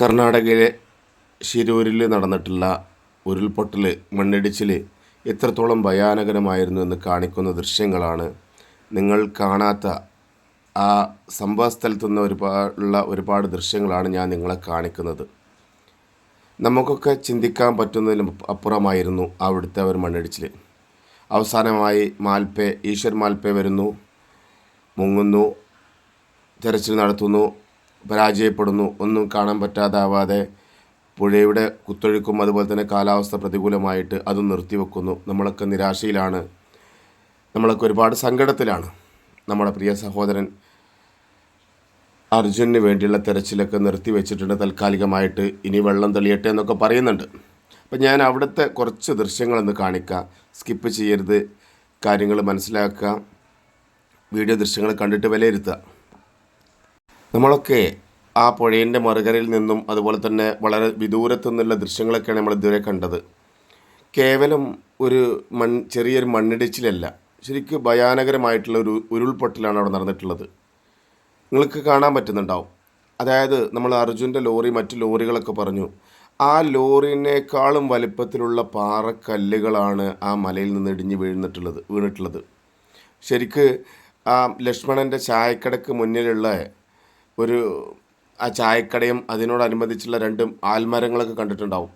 കർണാടകയിലെ ശിരൂരിൽ നടന്നിട്ടുള്ള ഉരുൾപൊട്ടൽ മണ്ണിടിച്ചിൽ എത്രത്തോളം ഭയാനകരമായിരുന്നു എന്ന് കാണിക്കുന്ന ദൃശ്യങ്ങളാണ് നിങ്ങൾ കാണാത്ത. ആ സംഭവ സ്ഥലത്തു നിന്ന് ഒരുപാടുള്ള ഒരുപാട് ദൃശ്യങ്ങളാണ് ഞാൻ നിങ്ങളെ കാണിക്കുന്നത്. നമുക്കൊക്കെ ചിന്തിക്കാൻ പറ്റുന്നതിലും അപ്പുറമായിരുന്നു അവിടുത്തെ ഒരു മണ്ണിടിച്ചിൽ അവസാനമായി മാൽപ്പെ ഈശ്വർ മാൽപ്പെ വരുന്നു മുങ്ങുന്നു തെരച്ചിൽ നടത്തുന്നു പരാജയപ്പെടുന്നു. ഒന്നും കാണാൻ പറ്റാതാവാതെ പുഴയുടെ കുത്തൊഴുക്കും അതുപോലെ തന്നെ കാലാവസ്ഥ പ്രതികൂലമായിട്ട് അതും നിർത്തിവെക്കുന്നു. നമ്മളൊക്കെ നിരാശയിലാണ്. നമ്മളൊക്കെ ഒരുപാട് സങ്കടത്തിലാണ്. നമ്മുടെ പ്രിയ സഹോദരൻ അർജുനന് വേണ്ടിയുള്ള തെരച്ചിലൊക്കെ നിർത്തി വെച്ചിട്ടുണ്ട് താൽക്കാലികമായിട്ട്. ഇനി വെള്ളം തെളിയട്ടെ എന്നൊക്കെ പറയുന്നുണ്ട്. അപ്പം ഞാൻ അവിടുത്തെ കുറച്ച് ദൃശ്യങ്ങളൊന്ന് കാണിക്കാം. സ്കിപ്പ് ചെയ്യരുത്. കാര്യങ്ങൾ മനസ്സിലാക്കുക. വീഡിയോ ദൃശ്യങ്ങൾ കണ്ടിട്ട് വിലയിരുത്തുക. നമ്മളൊക്കെ ആ പുഴയിന്റെ മറുകരയിൽ നിന്നും അതുപോലെ തന്നെ വളരെ വിദൂരത്തു നിന്നുള്ള ദൃശ്യങ്ങളൊക്കെയാണ് നമ്മൾ ഇതുവരെ കണ്ടത്. കേവലം ഒരു മൺ ചെറിയൊരു മണ്ണിടിച്ചിലല്ല ശരിക്കും ഭയാനകരമായിട്ടുള്ള ഒരു ഉരുൾപൊട്ടലാണ് അവിടെ നടന്നിട്ടുള്ളത്. നിങ്ങൾക്ക് കാണാൻ പറ്റുന്നുണ്ടാവും. അതായത് നമ്മൾ അർജുന്റെ ലോറി മറ്റു ലോറികളൊക്കെ പറഞ്ഞു ആ ലോറിനേക്കാളും വലിപ്പത്തിലുള്ള പാറക്കല്ലുകളാണ് ആ മലയിൽ നിന്ന് ഇടിഞ്ഞ് വീഴുന്നിട്ടുള്ളത് വീണിട്ടുള്ളത്. ശരിക്ക് ആ ലക്ഷ്മണന്റെ ചായക്കടക്ക് മുന്നിലുള്ള ഒരു ആ ചായക്കടയും അതിനോടനുബന്ധിച്ചുള്ള രണ്ടും ആൽമരങ്ങളൊക്കെ കണ്ടിട്ടുണ്ടാവും.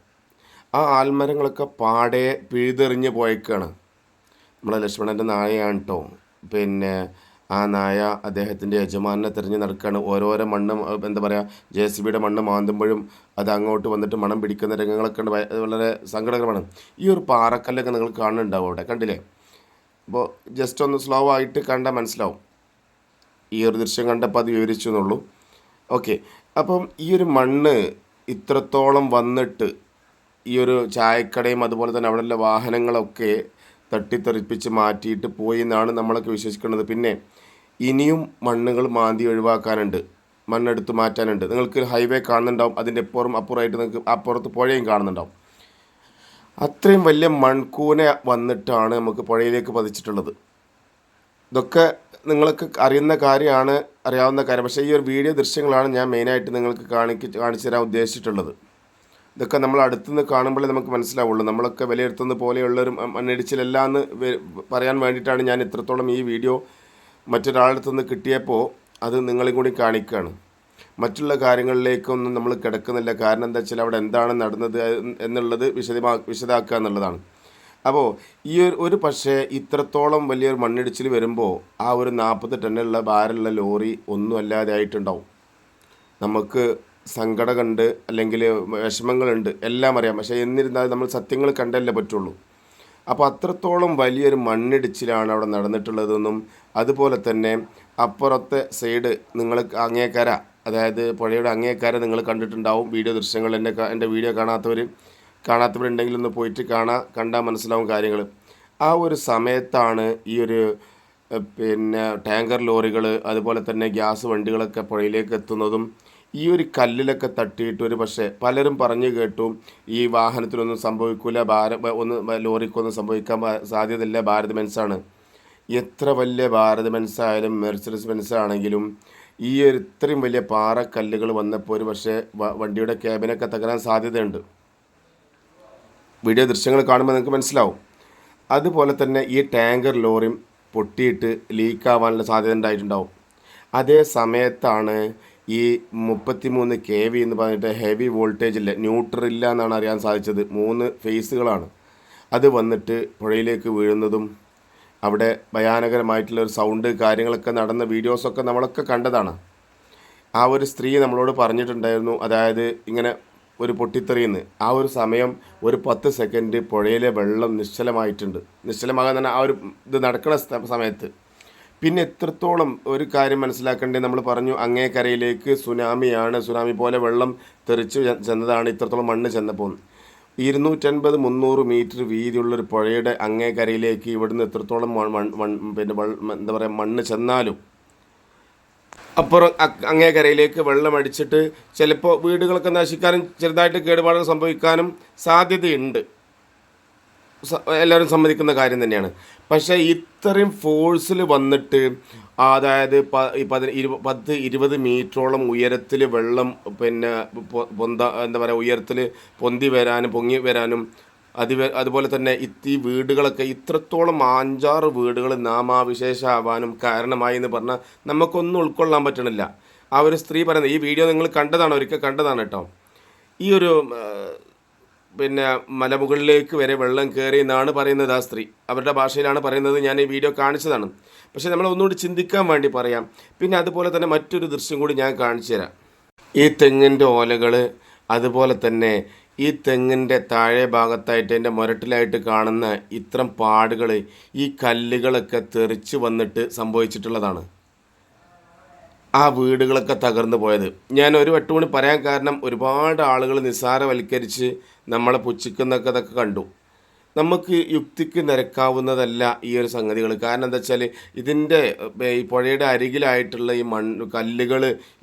ആ ആൽമരങ്ങളൊക്കെ പാടെ പിഴുതെറിഞ്ഞ് പോയേക്കാണ്. നമ്മളെ ലക്ഷ്മണന്റെ നായയാണ് കേട്ടോ പിന്നെ ആ നായ അദ്ദേഹത്തിന്റെ യജമാനെ തിരഞ്ഞ് നടക്കുകയാണ് ഓരോരോ മണ്ണ് എന്താ പറയുക ജെ സി ബിയുടെ മണ്ണ് മാന്തുമ്പോഴും അത് അങ്ങോട്ട് വന്നിട്ട് മണം പിടിക്കുന്ന രംഗങ്ങളൊക്കെ ഉണ്ട്. വളരെ സങ്കടകരമാണ്. ഈ ഒരു പാറക്കല്ലൊക്കെ നിങ്ങൾ കാണുന്നുണ്ടാവും അവിടെ കണ്ടില്ലേ? അപ്പോൾ ജസ്റ്റ് ഒന്ന് സ്ലോ ആയിട്ട് കണ്ടാൽ മനസ്സിലാവും. ഈ ഒരു ദൃശ്യം കണ്ടപ്പോൾ അത് വിവരിച്ചു എന്നുള്ളൂ. ഓക്കെ. അപ്പം ഈ ഒരു മണ്ണ് ഇത്രത്തോളം വന്നിട്ട് ഈ ഒരു ചായക്കടയും അതുപോലെ തന്നെ അവിടെയുള്ള വാഹനങ്ങളൊക്കെ തട്ടിത്തെറിപ്പിച്ച് മാറ്റിയിട്ട് പോയി എന്നാണ് നമ്മളൊക്കെ വിശ്വസിക്കുന്നത്. പിന്നെ ഇനിയും മണ്ണുകൾ മാന്തി ഒഴിവാക്കാനുണ്ട്. മണ്ണെടുത്ത് മാറ്റാനുണ്ട്. നിങ്ങൾക്ക് ഹൈവേ കാണുന്നുണ്ടാവും. അതിന്റെ ഇപ്പുറം അപ്പുറമായിട്ട് നിങ്ങൾക്ക് അപ്പുറത്ത് പുഴയും കാണുന്നുണ്ടാവും. അത്രയും വലിയ മൺകൂന വന്നിട്ടാണ് നമുക്ക് പുഴയിലേക്ക് പതിച്ചിട്ടുള്ളത്. ഇതൊക്കെ നിങ്ങൾക്ക് അറിയുന്ന കാര്യമാണ്. അറിയാവുന്ന കാര്യം. പക്ഷേ ഈ ഒരു വീഡിയോ ദൃശ്യങ്ങളാണ് ഞാൻ മെയിനായിട്ട് നിങ്ങൾക്ക് കാണിക്ക് കാണിച്ചു തരാൻ ഉദ്ദേശിച്ചിട്ടുള്ളത്. ഇതൊക്കെ നമ്മൾ അടുത്തുനിന്ന് കാണുമ്പോഴേ നമുക്ക് മനസ്സിലാവുള്ളൂ. നമ്മളൊക്കെ വിലയിരുത്തുന്ന പോലെയുള്ളൊരു മണ്ണിടിച്ചിലല്ല എന്ന് പറയാൻ വേണ്ടിയിട്ടാണ് ഞാൻ ഇത്രത്തോളം ഈ വീഡിയോ മറ്റൊരാളുടെ നിന്ന് കിട്ടിയപ്പോൾ അത് നിങ്ങളെയും കൂടി കാണിക്കുകയാണ്. മറ്റുള്ള കാര്യങ്ങളിലേക്കൊന്നും നമ്മൾ കിടക്കുന്നില്ല. കാരണം എന്താ വെച്ചാൽ അവിടെ എന്താണ് നടന്നത് എന്നുള്ളത് വിശദമാ വിശദമാക്കുക എന്നുള്ളതാണ്. അപ്പോൾ ഈ ഒരു ഒരു പക്ഷേ ഇത്രത്തോളം വലിയൊരു മണ്ണിടിച്ചിൽ വരുമ്പോൾ ആ ഒരു നാൽപ്പത് ടണ്ണുള്ള ഭാരമുള്ള ലോറി ഒന്നും അല്ലാതെ ആയിട്ടുണ്ടാവും. നമുക്ക് സങ്കടമുണ്ട് അല്ലെങ്കിൽ വിഷമങ്ങളുണ്ട്. എല്ലാം അറിയാം. പക്ഷേ എന്നിരുന്നാലും നമ്മൾ സത്യങ്ങൾ കണ്ടല്ലേ പറ്റുള്ളൂ. അപ്പോൾ അത്രത്തോളം വലിയൊരു മണ്ണിടിച്ചിലാണ് അവിടെ നടന്നിട്ടുള്ളതെന്നും അതുപോലെ തന്നെ അപ്പുറത്തെ സൈഡ് നിങ്ങൾ അങ്ങേക്കര അതായത് പുഴയുടെ അങ്ങേക്കര നിങ്ങൾ കണ്ടിട്ടുണ്ടാവും. വീഡിയോ ദൃശ്യങ്ങൾ എന്റെ എന്റെ വീഡിയോ കാണാത്തവർ കാണാത്തവരുണ്ടെങ്കിൽ ഒന്ന് പോയിട്ട് കാണാൻ കണ്ടാൽ മനസ്സിലാവും കാര്യങ്ങൾ ആ ഒരു സമയത്താണ് ഈ ഒരു പിന്നെ ടാങ്കർ ലോറികൾ അതുപോലെ തന്നെ ഗ്യാസ് വണ്ടികളൊക്കെ പുഴയിലേക്ക് എത്തുന്നതും ഈ ഒരു കല്ലിലൊക്കെ തട്ടിയിട്ട് ഒരു പക്ഷേ പലരും പറഞ്ഞു കേട്ടു ഈ വാഹനത്തിനൊന്നും സംഭവിക്കില്ല ഭാര ഒന്ന് ലോറിക്കൊന്നും സംഭവിക്കാൻ സാധ്യതയില്ല ഭാരത് മെൻസാണ്. എത്ര വലിയ ഭാരത് മെൻസായാലും മെർസിഡസ് ബെൻസ് ആണെങ്കിലും ഈ ഒരു ഇത്രയും വലിയ പാറക്കല്ലുകൾ വന്നപ്പോൾ ഒരു പക്ഷേ വണ്ടിയുടെ ക്യാബിനൊക്കെ തകരാൻ സാധ്യതയുണ്ട്. വീഡിയോ ദൃശ്യങ്ങൾ കാണുമ്പോൾ നിങ്ങൾക്ക് മനസ്സിലാവും. അതുപോലെ തന്നെ ഈ ടാങ്കർ ലോറിയും പൊട്ടിയിട്ട് ലീക്കാവാനുള്ള സാധ്യത ഉണ്ടായിട്ടുണ്ടാവും. അതേ സമയത്താണ് ഈ മുപ്പത്തിമൂന്ന് കെ വി എന്ന് പറഞ്ഞിട്ട് ഹെവി വോൾട്ടേജ് ഇല്ല ന്യൂട്രൽ ഇല്ല എന്നാണ് അറിയാൻ സാധിച്ചത്. മൂന്ന് ഫേസുകളാണ് അത് വന്നിട്ട് പുഴയിലേക്ക് വീഴുന്നതും അവിടെ ഭയാനകരമായിട്ടുള്ള ഒരു സൗണ്ട് കാര്യങ്ങളൊക്കെ നടന്ന വീഡിയോസൊക്കെ നമ്മളൊക്കെ കണ്ടതാണ്. ആ ഒരു സ്ത്രീ നമ്മളോട് പറഞ്ഞിട്ടുണ്ടായിരുന്നു. അതായത് ഇങ്ങനെ ഒരു പൊട്ടിത്തെറിയുന്നു. ആ ഒരു സമയം ഒരു പത്ത് സെക്കൻഡ് പുഴയിലെ വെള്ളം നിശ്ചലമായിട്ടുണ്ട്. നിശ്ചലമാകാൻ തന്നെ ആ ഒരു ഇത് നടക്കുന്ന സമയത്ത്. പിന്നെ എത്രത്തോളം ഒരു കാര്യം മനസ്സിലാക്കേണ്ടത് നമ്മൾ പറഞ്ഞു അങ്ങേ കരയിലേക്ക് സുനാമിയാണ് സുനാമി പോലെ വെള്ളം തെറിച്ച് ചെന്നതാണ് ഇത്രത്തോളം മണ്ണ് ചെന്നപ്പോൾ. ഇരുന്നൂറ്റൻപത് മുന്നൂറ് മീറ്റർ വീതിയുള്ള ഒരു പുഴയുടെ അങ്ങേ കരയിലേക്ക് ഇവിടുന്ന് എത്രത്തോളം പിന്നെ എന്താ പറയുക മണ്ണ് ചെന്നാലും അപ്പുറം അങ്ങേക്കരയിലേക്ക് അങ്ങേ കരയിലേക്ക് വെള്ളം അടിച്ചിട്ട് ചിലപ്പോൾ വീടുകളൊക്കെ നശിക്കാനും ചെറുതായിട്ട് കേടുപാടുകൾ സംഭവിക്കാനും സാധ്യതയുണ്ട്. എല്ലാവരും സമ്മതിക്കുന്ന കാര്യം തന്നെയാണ്. പക്ഷേ ഇത്രയും ഫോഴ്സിൽ വന്നിട്ട് അതായത് പതി ഇരു പത്ത് ഇരുപത് മീറ്ററോളം ഉയരത്തിൽ വെള്ളം പിന്നെ പൊന്ത എന്താ പറയുക ഉയരത്തിൽ പൊന്തി വരാനും പൊങ്ങി വരാനും അത് അതുപോലെ തന്നെ ഈ വീടുകളൊക്കെ ഇത്രത്തോളം അഞ്ചാറ് വീടുകൾ നാമാവിശേഷമാവാനും കാരണമായി എന്ന് പറഞ്ഞാൽ നമുക്കൊന്നും ഉൾക്കൊള്ളാൻ പറ്റണില്ല. ആ ഒരു സ്ത്രീ പറയുന്നത് ഈ വീഡിയോ നിങ്ങൾ കണ്ടതാണ്? ഒരിക്കൽ കണ്ടതാണ് കേട്ടോ. ഈ ഒരു പിന്നെ മലമുകളിലേക്ക് വരെ വെള്ളം കയറി എന്നാണ് പറയുന്നത് ആ സ്ത്രീ. അവരുടെ ഭാഷയിലാണ് പറയുന്നത് ഞാൻ ഈ വീഡിയോ കാണിച്ചതാണ്. പക്ഷേ നമ്മൾ ഒന്നുകൂടി ചിന്തിക്കാൻ വേണ്ടി പറയാം. പിന്നെ അതുപോലെ തന്നെ മറ്റൊരു ദൃശ്യം കൂടി ഞാൻ കാണിച്ചു തരാം. ഈ തെങ്ങിന്റെ ഓലകൾ അതുപോലെ തന്നെ ഈ തെങ്ങിന്റെ താഴെ ഭാഗത്തായിട്ട് എന്റെ മുരട്ടിലായിട്ട് കാണുന്ന ഇത്തരം പാടുകൾ ഈ കല്ലുകളൊക്കെ തെറിച്ച് വന്നിട്ട് സംഭവിച്ചിട്ടുള്ളതാണ്. ആ വീടുകളൊക്കെ തകർന്നു പോയത്. ഞാൻ ഒരു വട്ടം കൂടി പറയാൻ കാരണം ഒരുപാട് ആളുകൾ നിസ്സാരവൽക്കരിച്ച് നമ്മളെ പുച്ഛിക്കുന്നൊക്കെ അതൊക്കെ കണ്ടു. നമുക്ക് യുക്തിക്ക് നിരക്കാവുന്നതല്ല ഈ ഒരു സംഗതികൾ. കാരണം എന്താ വെച്ചാൽ ഇതിന്റെ ഈ പുഴയുടെ അരികിലായിട്ടുള്ള ഈ മണ്ണ് കല്ലുകൾ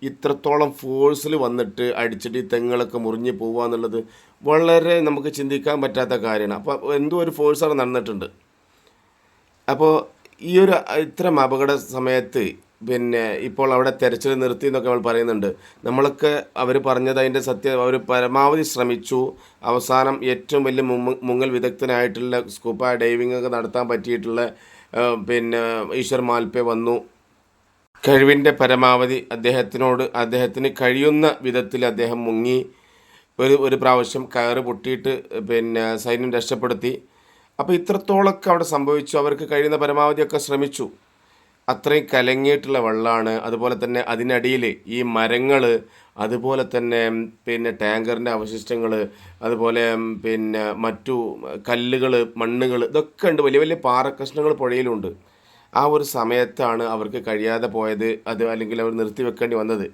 ഇത്രത്തോളം ഫോഴ്സിൽ വന്നിട്ട് അടിച്ചിട്ട് ഈ തെങ്ങുകളൊക്കെ മുറിഞ്ഞു പോകുക എന്നുള്ളത് വളരെ നമുക്ക് ചിന്തിക്കാൻ പറ്റാത്ത കാര്യമാണ്. അപ്പോൾ എന്തോ ഒരു ഫോഴ്സാണ് നടന്നിട്ടുണ്ട്. അപ്പോൾ ഈ ഒരു ഇത്തരം അപകട സമയത്ത് പിന്നെ ഇപ്പോൾ അവിടെ തെരച്ചിൽ നിർത്തി എന്നൊക്കെ അവൾ പറയുന്നുണ്ട്. നമ്മളൊക്കെ അവർ പറഞ്ഞത് അതിന്റെ സത്യം അവർ പരമാവധി ശ്രമിച്ചു. അവസാനം ഏറ്റവും വലിയ മുങ്ങ- മുങ്ങൽ വിദഗ്ധനായിട്ടുള്ള സ്കൂപ്പ ഡൈവിംഗ് ഒക്കെ നടത്താൻ പറ്റിയിട്ടുള്ള പിന്നെ ഈശ്വർ മാൽപ്പെ വന്നു. കഴിവിന്റെ പരമാവധി അദ്ദേഹത്തിനോട് അദ്ദേഹത്തിന് കഴിയുന്ന വിധത്തിൽ അദ്ദേഹം മുങ്ങി. ഒരു ഒരു പ്രാവശ്യം കയറ് പൊട്ടിയിട്ട് പിന്നെ സൈന്യം രക്ഷപ്പെടുത്തി. അപ്പോൾ ഇത്രത്തോളമൊക്കെ അവിടെ സംഭവിച്ചു. അവർക്ക് കഴിയുന്ന പരമാവധിയൊക്കെ ശ്രമിച്ചു. അത്രയും കലങ്ങിയിട്ടുള്ള വെള്ളമാണ്. അതുപോലെ തന്നെ അതിനടിയിൽ ഈ മരങ്ങൾ അതുപോലെ തന്നെ പിന്നെ ടാങ്കറിന്റെ അവശിഷ്ടങ്ങൾ അതുപോലെ പിന്നെ മറ്റു കല്ലുകൾ മണ്ണുകൾ ഇതൊക്കെ ഉണ്ട്. വലിയ വലിയ പാറക്കഷ്ണങ്ങൾ പുഴയിലുണ്ട്. ആ ഒരു സമയത്താണ് അവർക്ക് കഴിയാതെ പോയത്. അത് അല്ലെങ്കിൽ അവർ നിർത്തി വെക്കേണ്ടി വന്നത്.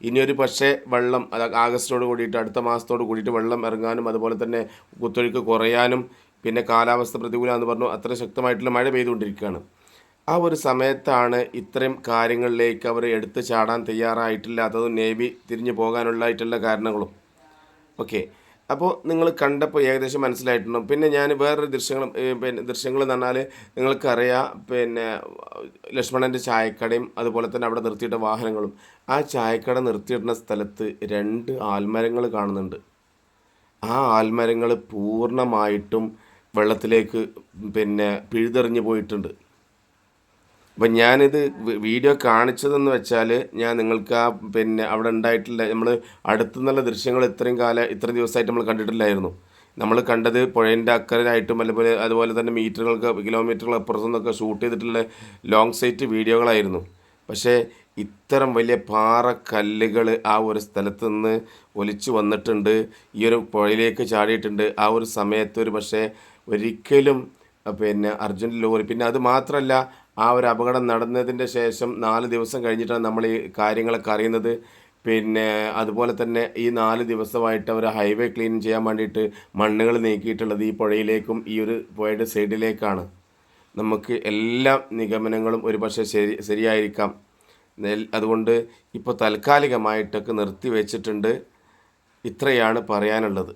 ഇനിയൊരു പക്ഷേ വെള്ളം അത് ആഗസ്റ്റോട് കൂടിയിട്ട് അടുത്ത മാസത്തോട് കൂടിയിട്ട് വെള്ളം ഇറങ്ങാനും അതുപോലെ തന്നെ കുത്തൊഴുക്ക് കുറയാനും പിന്നെ കാലാവസ്ഥ പ്രതികൂലമെന്ന് പറഞ്ഞു അത്ര ശക്തമായിട്ടുള്ള മഴ പെയ്തുകൊണ്ടിരിക്കുകയാണ്. ആ ഒരു സമയത്താണ് ഇത്രയും കാര്യങ്ങളിലേക്ക് അവർ എടുത്തു ചാടാൻ തയ്യാറായിട്ടില്ലാത്തതും നേവി തിരിഞ്ഞു പോകാനുള്ളതായിട്ടുള്ള കാരണങ്ങളും. ഓക്കെ. അപ്പോൾ നിങ്ങൾ കണ്ടപ്പോൾ ഏകദേശം മനസ്സിലായിട്ടുണ്ടോ പിന്നെ ഞാൻ വേറൊരു ദൃശ്യങ്ങളും പിന്നെ ദൃശ്യങ്ങൾ എന്ന് പറഞ്ഞാൽ നിങ്ങൾക്കറിയാം പിന്നെ ലക്ഷ്മണന്റെ ചായക്കടയും അതുപോലെ തന്നെ അവിടെ നിർത്തിയിട്ട വാഹനങ്ങളും. ആ ചായക്കട നിർത്തിയിടുന്ന സ്ഥലത്ത് രണ്ട് ആൽമരങ്ങൾ കാണുന്നുണ്ട്. ആ ആൽമരങ്ങൾ പൂർണമായിട്ടും വെള്ളത്തിലേക്ക് പിന്നെ പിഴുതെറിഞ്ഞു പോയിട്ടുണ്ട്. അപ്പം ഞാനിത് വീഡിയോ കാണിച്ചതെന്ന് വെച്ചാൽ ഞാൻ നിങ്ങൾക്ക് ആ പിന്നെ അവിടെ ഉണ്ടായിട്ടില്ല നമ്മൾ അടുത്തുനിന്നുള്ള ദൃശ്യങ്ങൾ ഇത്രയും കാലം ഇത്രയും ദിവസമായിട്ട് നമ്മൾ കണ്ടിട്ടില്ലായിരുന്നു. നമ്മൾ കണ്ടത് പുഴേന്റെ അക്കരയായിട്ടും അതുപോലെ അതുപോലെ തന്നെ മീറ്ററുകൾക്ക് കിലോമീറ്ററുകൾ അപ്പുറത്തു നിന്നൊക്കെ ഷൂട്ട് ചെയ്തിട്ടുള്ള ലോങ് സൈറ്റ് വീഡിയോകളായിരുന്നു. പക്ഷേ ഇത്തരം വലിയ പാറ കല്ലുകൾ ആ ഒരു സ്ഥലത്ത് നിന്ന് ഒലിച്ചു വന്നിട്ടുണ്ട്. ഈ ഒരു പുഴയിലേക്ക് ചാടിയിട്ടുണ്ട്. ആ ഒരു സമയത്ത് ഒരു പക്ഷേ ഒരിക്കലും പിന്നെ അർജുൻ ലോറി പിന്നെ അത് മാത്രമല്ല ആ ഒരു അപകടം നടന്നതിന്റെ ശേഷം നാല് ദിവസം കഴിഞ്ഞിട്ടാണ് നമ്മൾ ഈ കാര്യങ്ങളൊക്കെ അറിയുന്നത്. പിന്നെ അതുപോലെ തന്നെ ഈ നാല് ദിവസമായിട്ട് അവർ ഹൈവേ ക്ലീൻ ചെയ്യാൻ വേണ്ടിയിട്ട് മണ്ണുകൾ നീക്കിയിട്ടുള്ളത് ഈ പുഴയിലേക്കും ഈ ഒരു പുഴയുടെ സൈഡിലേക്കാണ്. നമുക്ക് എല്ലാ നിഗമനങ്ങളും ഒരു പക്ഷേ ശരി ശരിയായിരിക്കാം. അതുകൊണ്ട് ഇപ്പോൾ താൽക്കാലികമായിട്ടൊക്കെ നിർത്തി വെച്ചിട്ടുണ്ട് ഇത്രയാണ് പറയാനുള്ളത്.